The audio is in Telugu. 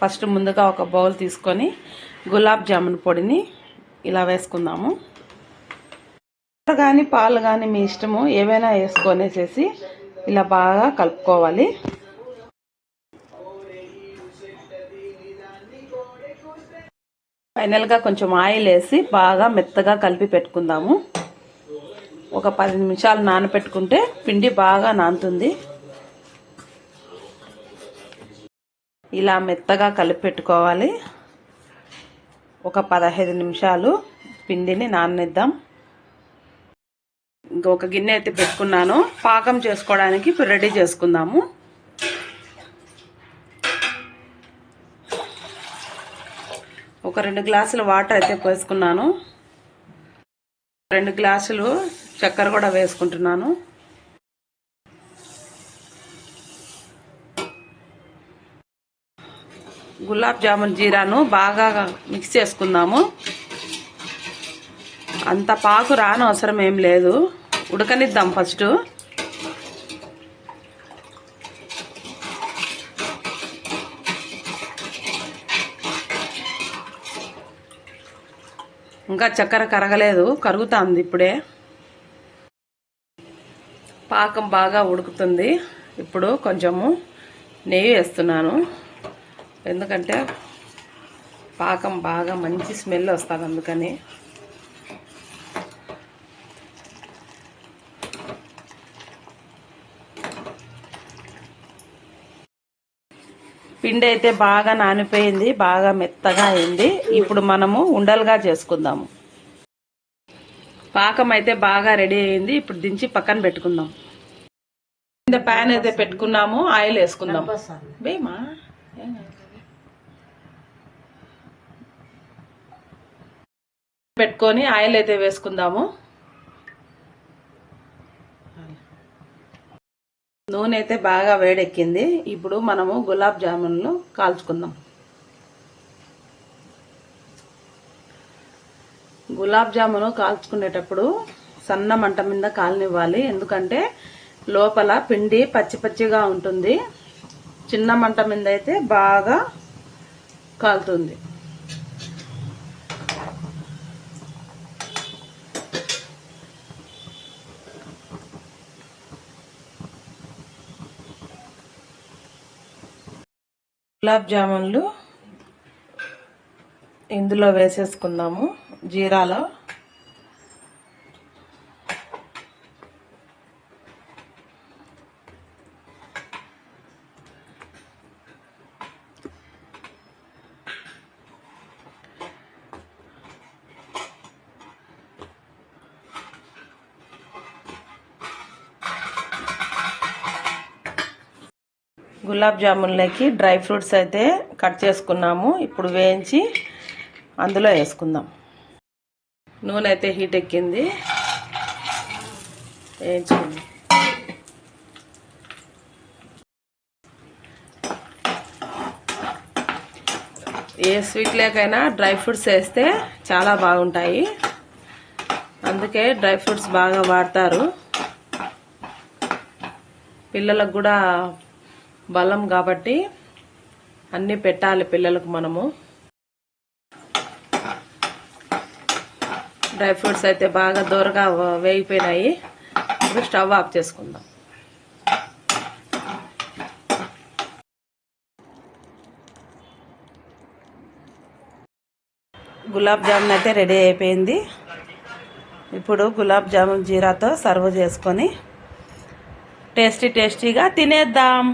ఫస్ట్ ముందుగా ఒక బౌల్ తీసుకొని గులాబ్ జామున్ పొడిని ఇలా వేసుకుందాము. కానీ పాలు కానీ మీ ఇష్టము ఏవైనా వేసుకొనేసేసి ఇలా బాగా కలుపుకోవాలి. ఫైనల్గా కొంచెం ఆయిల్ వేసి బాగా మెత్తగా కలిపి పెట్టుకుందాము. ఒక పది నిమిషాలు నానబెట్టుకుంటే పిండి బాగా నానుతుంది. ఇలా మెత్తగా కలిపి పెట్టుకోవాలి ఒక పదహైదు నిమిషాలు పిండిని నాననిద్దాం. ఇంకొక గిన్నె అయితే పెట్టుకున్నాను. పాకం చేసుకోవడానికి ఇప్పుడు రెడీ చేసుకుందాము. ఒక రెండు గ్లాసులు వాటర్ అయితే పోసుకున్నాను. రెండు గ్లాసులు చక్కెర కూడా వేసుకుంటున్నాను. గులాబ్ జామున్ జీరాను బాగా మిక్స్ చేసుకుందాము. అంత పాకు రాను అవసరం ఏం లేదు. ఉడకనిద్దాం ఫస్ట్. ఇంకా చక్కెర కరగలేదు కరుగుతుంది ఇప్పుడే. పాకం బాగా ఉడుకుతుంది. ఇప్పుడు కొంచెము నెయ్యి వేస్తున్నాను. ఎందుకంటే పాకం బాగా మంచి స్మెల్ వస్తుంది అందుకని. పిండి అయితే బాగా నానిపోయింది బాగా మెత్తగా అయింది. ఇప్పుడు మనము ఉండలుగా చేసుకుందాము. పాకం అయితే బాగా రెడీ అయింది ఇప్పుడు దించి పక్కన పెట్టుకుందాం. కింద ప్యాన్ అయితే పెట్టుకున్నాము ఆయిల్ వేసుకుందాం. బేమా? పెట్టుకొని ఆయిల్ అయితే వేసుకుందాము. నూనె అయితే బాగా వేడెక్కింది. ఇప్పుడు మనము గులాబ్ జామున్లు కాల్చుకుందాం. గులాబ్ జామును కాల్చుకునేటప్పుడు సన్న మంట మీద కాలనివ్వాలి. ఎందుకంటే లోపల పిండి పచ్చి పచ్చిగా ఉంటుంది. చిన్న మంట మీద అయితే బాగా కాలుతుంది. గులాబ్ జామున్లు ఇందులో వేసేసుకుందాము. జీరాలో గులాబ్ జామున్లోకి డ్రై ఫ్రూట్స్ అయితే కట్ చేసుకున్నాము. ఇప్పుడు వేయించి అందులో వేసుకుందాం. నూనె అయితే హీట్ ఎక్కింది. వేయించుకుందాం. ఏ స్వీట్ లేకైనా డ్రై ఫ్రూట్స్ వేస్తే చాలా బాగుంటాయి. అందుకే డ్రై ఫ్రూట్స్ బాగా వాడతారు. పిల్లలకు కూడా బలం కాబట్టి అన్నీ పెట్టాలి పిల్లలకు మనము. డ్రై ఫ్రూట్స్ అయితే బాగా దూరగా వేగిపోయినాయి. ఇప్పుడు స్టవ్ ఆఫ్ చేసుకుందాం. గులాబ్ జామున్ అయితే రెడీ అయిపోయింది. ఇప్పుడు గులాబ్ జామున్ జీరాతో సర్వ్ చేసుకొని టేస్టీ టేస్టీగా తినేద్దాం.